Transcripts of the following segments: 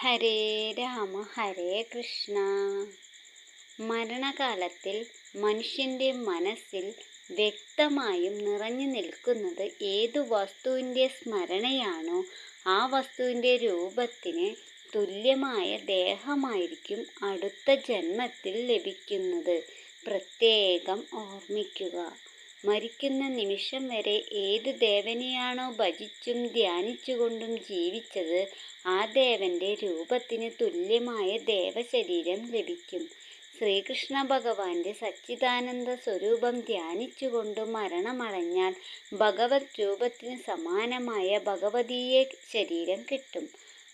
ഹരേ രാമ ഹരേ കൃഷ്ണ. മരണകാലത്തിൽ മനുഷ്യന്റെ മനസ്സിൽ വ്യക്തമായും നിറഞ്ഞു നിൽക്കുന്നത് ഏതു വസ്തുവിന്റെ സ്മരണയാണോ ആ വസ്തുവിന്റെ രൂപത്തിന് തുല്യമായ ദേഹമായിരിക്കും അടുത്ത ജന്മത്തിൽ ലഭിക്കുന്നത്. പ്രത്യേകം ഓർമ്മിക്കുക. മരിക്കുന്ന നിമിഷം വരെ ഏത് ദേവനെയാണോ ഭജിച്ചും ധ്യാനിച്ചുകൊണ്ടും ജീവിച്ചത് ആ ദേവന്റെ രൂപത്തിന് തുല്യമായ ദേവശരീരം ലഭിക്കും. ശ്രീകൃഷ്ണ ഭഗവാന്റെ സച്ചിദാനന്ദ സ്വരൂപം ധ്യാനിച്ചുകൊണ്ട് മരണമടഞ്ഞാൽ ഭഗവത് രൂപത്തിന് സമാനമായ ഭഗവതീയ ശരീരം കിട്ടും.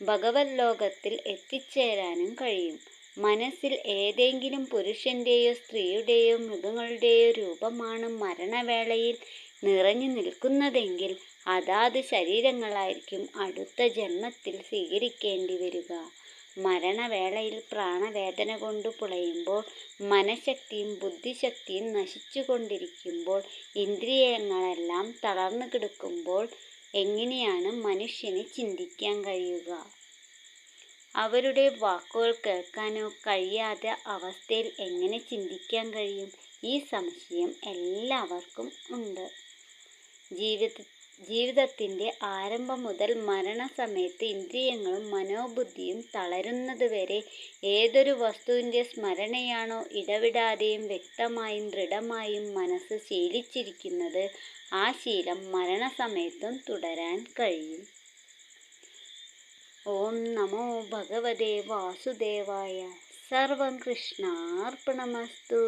ഭഗവത് ലോകത്തിൽ എത്തിച്ചേരാനും കഴിയും. മനസ്സിൽ ഏതെങ്കിലും പുരുഷന്റെയോ സ്ത്രീയുടെയോ മൃഗങ്ങളുടെയോ രൂപമാണ് മരണവേളയിൽ നിറഞ്ഞു നിൽക്കുന്നതെങ്കിൽ അതാത് ശരീരങ്ങളായിരിക്കും അടുത്ത ജന്മത്തിൽ സ്വീകരിക്കേണ്ടി വരിക. മരണവേളയിൽ പ്രാണവേദന കൊണ്ട് പുളയുമ്പോൾ മനഃശക്തിയും ബുദ്ധിശക്തിയും നശിച്ചുകൊണ്ടിരിക്കുമ്പോൾ ഇന്ദ്രിയങ്ങളെല്ലാം തളർന്നു കിടക്കുമ്പോൾ എങ്ങനെയാണ് മനുഷ്യന് ചിന്തിക്കാൻ കഴിയുക? അവരുടെ വാക്കുകൾ കേൾക്കാനോ കഴിയാതെ അവസ്ഥയിൽ എങ്ങനെ ചിന്തിക്കാൻ കഴിയും? ഈ സംശയം എല്ലാവർക്കും ഉണ്ട്. ജീവിത ജീവിതത്തിന്റെ ആരംഭം മുതൽ മരണസമയത്ത് ഇന്ദ്രിയങ്ങളും മനോബുദ്ധിയും തളരുന്നതുവരെ ഏതൊരു വസ്തുവിന്റെ സ്മരണയാണോ ഇടവിടാതെയും വ്യക്തമായും ദൃഢമായും മനസ്സ് ശീലിച്ചിരിക്കുന്നത് ആ ശീലം മരണസമയത്തും തുടരാൻ കഴിയും. ఓం నమో భగవదే వాసుదేవాయ. సర్వం కృష్ణార్పణమస్తు.